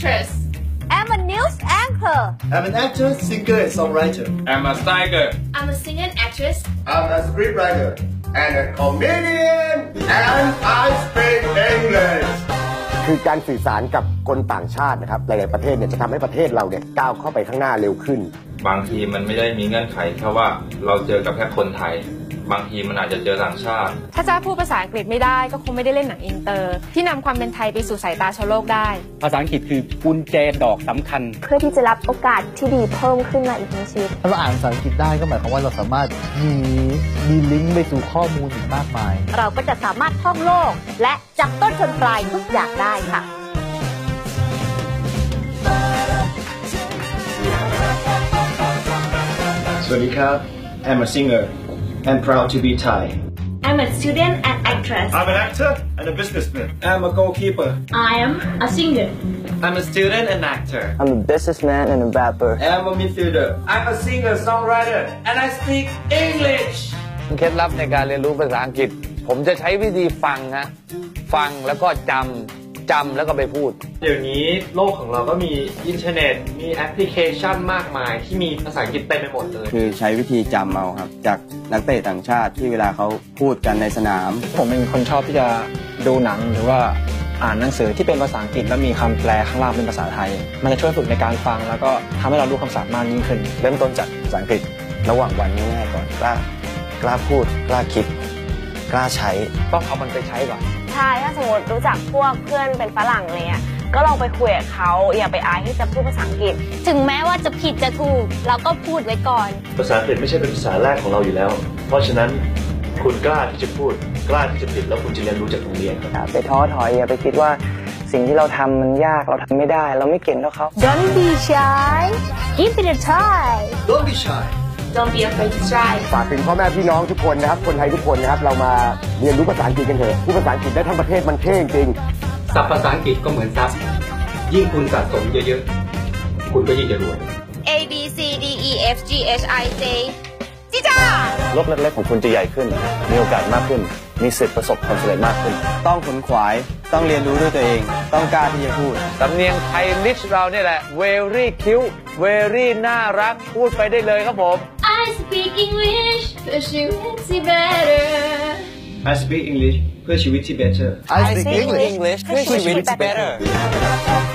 actress. I'm a news anchor. I'm an actress, singer, and songwriter. I'm a singer. I'm a singer and actress. I'm a scriptwriter and a comedian. And I speak English. คือการสื่อสารกับคนต่างชาตินะครับ หลาย ๆ ประเทศเนี่ยจะทำให้ประเทศเราเนี่ยก้าวเข้าไปข้างหน้าเร็วขึ้น บางทีมันไม่ได้มีเงื่อนไขแค่ว่าเราเจอกับแค่คนไทย บางทีมันอาจจะเจอต่างชาติ ถ้าจ้าพูดภาษาอังกฤษไม่ได้ก็คงไม่ได้เล่นหนังอินเตอร์ ที่นำความเป็นไทยไปสู่สายตาชาวโลกได้ ภาษาอังกฤษคือกุญแจดอกสำคัญ เพื่อที่จะรับโอกาสที่ดีเพิ่มขึ้นมาอีกในชีวิตถ้าเราอ่านภาษาอังกฤษได้ก็หมายความว่าเราสามารถมีมีลิงก์ไปสู่ข้อมูลอีกมากมาย เราก็จะสามารถท่องโลก และจับต้นชนปลายทุกอย่างได้ค่ะ Swadika, I'm a singer and proud to be Thai. I'm a student and actress. I'm an actor and a businessman. I'm a goalkeeper. I am a singer. I'm a student and actor. I'm a businessman and a rapper. I'm a midfielder. I'm a singer, songwriter, and I speak English. เคล็ดลับในการเรียนรู้ภาษาอังกฤษ ผมจะใช้วิธีฟังฮะ ฟังแล้วก็จำ จำแล้วก็ไปพูด เดี๋ยวนี้โลกของเราก็มีอินเทอร์เน็ต มีแอปพลิเคชันมากมาย ที่มีภาษาอังกฤษเต็มไปหมดเลย คือใช้วิธีจำเอาครับ จากนักเตะต่างชาติที่เวลาเขาพูดกันในสนาม ผมเป็นคนชอบที่จะดูหนังหรือว่าอ่านหนังสือที่เป็นภาษาอังกฤษแล้วมีคำแปลข้างล่างเป็นภาษาไทย มันจะช่วยฝึกในการฟัง แล้วก็ทำให้เรารู้คำศัพท์มากยิ่งขึ้น เริ่มต้นจากภาษาอังกฤษระหว่างวันง่ายๆก่อนกล้ากล้าพูด กล้าคิด กล้าใช้ต้องเอามันไปใช้ก่อน ใช่ถ้าสมมติรู้จักพวกเพื่อนเป็นฝรั่งอะไรเงี้ยก็ลองไปคุยกับเขาอย่าไปอายที่จะพูดภาษาอังกฤษ ถึงแม้ว่าจะผิดจะถูก เราก็พูดไว้ก่อน ภาษาอังกฤษไม่ใช่เป็นภาษาแรกของเราอยู่แล้ว เพราะฉะนั้นคุณกล้าที่จะพูดกล้าที่จะผิดแล้วคุณจะเรียนรู้จากโรงเรียนครับไปท้อถอยอย่าไปคิดว่าสิ่งที่เราทำมันยากเราทำไม่ได้ เราไม่เก่งเท่าเขา Don't be shy give it a try Don't be shy. Don't be afraid to try ฝากถึงพ่อแม่พี่น้องทุกคนนะครับ คนไทยทุกคนนะครับ เรามาเรียนรู้ภาษาอังกฤษกันเถอะพูดภาษาอังกฤษได้ทั้งประเทศมันเท่จริงศัพท์ภาษาอังกฤษก็เหมือนทรัพย์ยิ่งคุณสะสมเยอะๆ คุณก็ยิ่งจะรวย A B C D E F G H I J จิจ้าโลกเล็กๆของคุณจะใหญ่ขึ้น มีโอกาสมากขึ้น มีสิทธิ์ประสบความสำเร็จมากขึ้น ต้องขนขวาย ต้องเรียนรู้ด้วยตัวเอง ต้องกล้าที่จะพูด สำเนียงไทยลิชเราเนี่ยแหละ very cute very น่ารัก พูดไปได้เลยครับผม I speak English, Pushewitzy better. I speak English, Pushewitzy better. I speak English, Pushewitzy better.